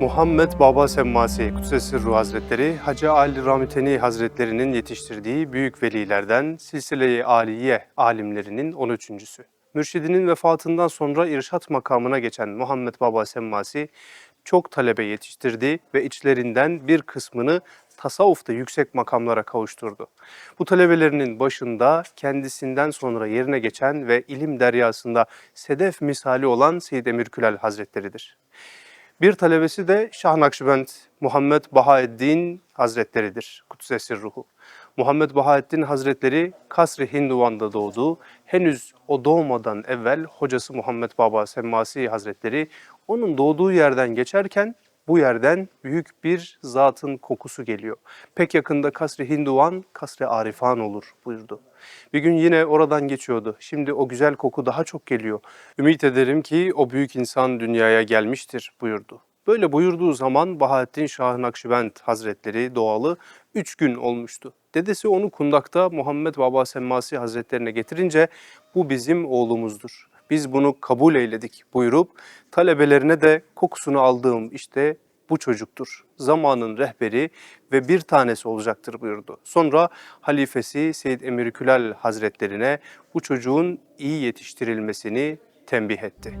Muhammed Baba Semmasi Kudsesi Ruh Hazretleri Hacı Ali Ramiteni Hazretleri'nin yetiştirdiği büyük velilerden Silsile-i Aliye alimlerinin 13.sü. Mürşidinin vefatından sonra irşat makamına geçen Muhammed Baba Semmasi çok talebe yetiştirdi ve içlerinden bir kısmını tasavvufta yüksek makamlara kavuşturdu. Bu talebelerinin başında kendisinden sonra yerine geçen ve ilim deryasında sedef misali olan Seyyid Emirkülal Hazretleri'dir. Bir talebesi de Şah Nakşibend Muhammed Bahaeddin Hazretleri'dir. Kudsesi ruhu. Muhammed Bahaeddin Hazretleri Kasri Hinduvan'da doğdu. Henüz o doğmadan evvel hocası Muhammed Baba Semmasi Hazretleri onun doğduğu yerden geçerken bu yerden büyük bir zatın kokusu geliyor. Pek yakında Kasri Hinduvan, Kasri Arifan olur buyurdu. Bir gün yine oradan geçiyordu. Şimdi o güzel koku daha çok geliyor. Ümit ederim ki o büyük insan dünyaya gelmiştir buyurdu. Böyle buyurduğu zaman Bahattin Şah Nakşibend Hazretleri doğalı üç gün olmuştu. Dedesi onu kundakta Muhammed Baba Semmasi Hazretlerine getirince bu bizim oğlumuzdur. Biz bunu kabul eyledik buyurup talebelerine de kokusunu aldığım işte bu çocuktur. Zamanın rehberi ve bir tanesi olacaktır buyurdu. Sonra halifesi Seyyid Emirkülal Hazretlerine bu çocuğun iyi yetiştirilmesini tembih etti.